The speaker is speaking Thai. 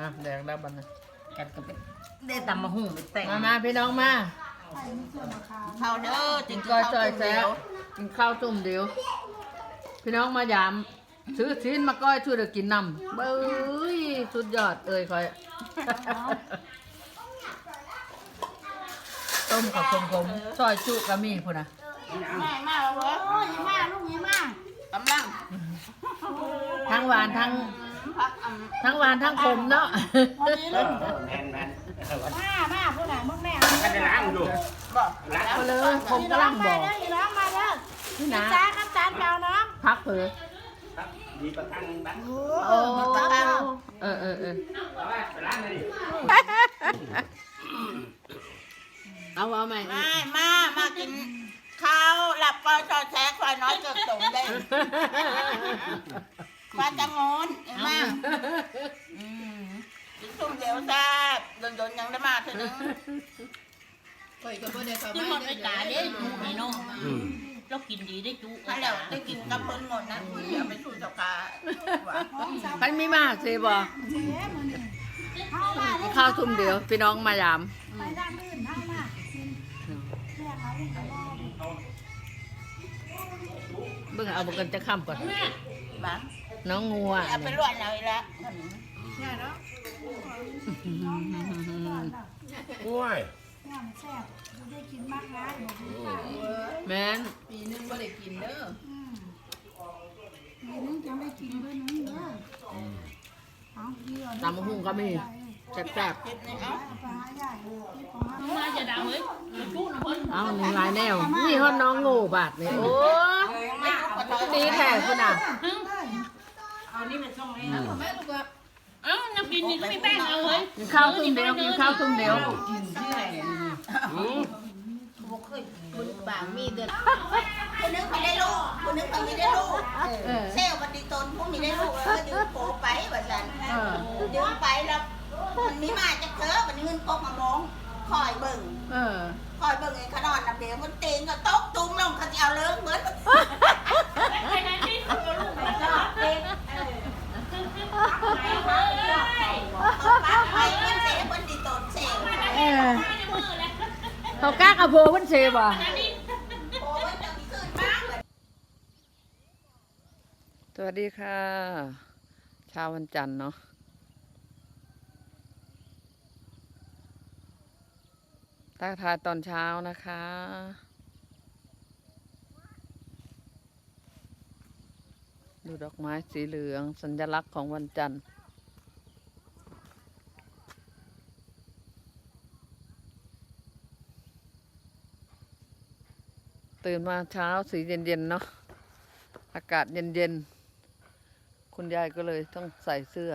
อะแดงแล้วบัดนะกันก็ไปได้ตำมะฮุ่งไปแต่งมามาพี่น้องมาข้าวเด้อกิกินนก้ข้าอวยซอยต้มแซ่เดียวกินข้าวต้มเดียว พี่น้องมายาม ซื้อชิ้นมาก้อยช่วยเด็กกินนำเบ้ยสุดยอดเอ้ยคอยต้มกับคมๆซอยจุก็มีพุ่นนะแม่มาแล้วเว้ยโอ้ยอย่ามาลูกอย่ามากำลังทั้งหวานทั้ง พักอทั้งหวานทั้งขมเนาะวันนี้ลูกแมนแมนมามาผู้ใดมึงแม่กันได้ล้างอยู่ำบอกเอาเลยผมกำลังบอกอย่าร้องมาเด้อนี่จ้านะครับจานเปล่าน้องพักเผลอมีประกันบ้างโอ้เออเออเออเอาไว้ไปล้างเลยดิเอาเอาใหม่มามามากินข้าวหลับก้อยซอยแซ่ควายน้อยเกิดสมได้ มาจะงอนเห็นไหมอืมกินซุ่มเดียวแซ่บโดนๆยังได้มาเถอะนึงคือหมดไปตาเด้จุนี่เนาะเรากินดีได้จุถ้าเราได้กินกับเพิ่นหมดนะอย่าไปสู่สภาหวานไปมีมากสิบ่เสียมือนี่เข้ามาเลยข้าวทุ่มเดียวพี่น้องมายาม ไปด้านอื่นเข้ามากินแม่เขาอีกแล้วเบิ่งเอาบุกันจะข้ามก่อนบ้าง น้องงัวเอาไปลวกเอาอีกแล้วโอ้ยเนี่ยมันแซ่บจะได้กินมากนะเดี๋ยวพี่ป้าแม่นอืมปีนึงจะไม่กินด้วยนึงเด้อเอาพี่เอาตำมะฮุ่งก็มีแซ่บเฮ็ดนี่เอ้าปลาใหญ่ที่ของมันมาจะดาวเฮ้ยจุนะเพิ่นๆเอาหนึ่งหลายแนวนี่ฮอดน้องงูบาดนี่โอ้ไม่รู้ก็ต้องดีแท้คุณน่ะ เอ้าน้ำกินนี่ก็มีแป้งเอาเฮ้ยกินข้าวทุ่มเดียวกินข้าวทุ่มเดียวคุณบางมีเดือนคนนึงไม่ได้ลูกคนนึงไม่ได้ลูกเออเซลล์ปฏิตนผู้มีได้ลูกเออยืมโผไปแบบนั้นเออยืมไปแล้วมันมีมาจากเธอมันเงินกบมามองคอยเบิ่งเออคอยเบิ่งไอ้ขนอนนับเดียวมันตีนก็ตกตุ้มลงเขาจะเอาเลิกเหมือน ไอ้นั่นนี่เขาก็ลูกมัน ตอกเองตกปักไปมันเสียมันติตนเสีย เออ เขากล้ากระโพเพิ่นเซบ่ะสวัสดีค่ะเช้าวันจันทร์เนาะทักทายตอนเช้านะคะ ดูดอกไม้สีเหลืองสัญลักษณ์ของวันจันทร์ ตื่นมาเช้าสีเย็นๆเนาะอากาศเย็นๆ คุณยายก็เลยต้องใส่เสื้อ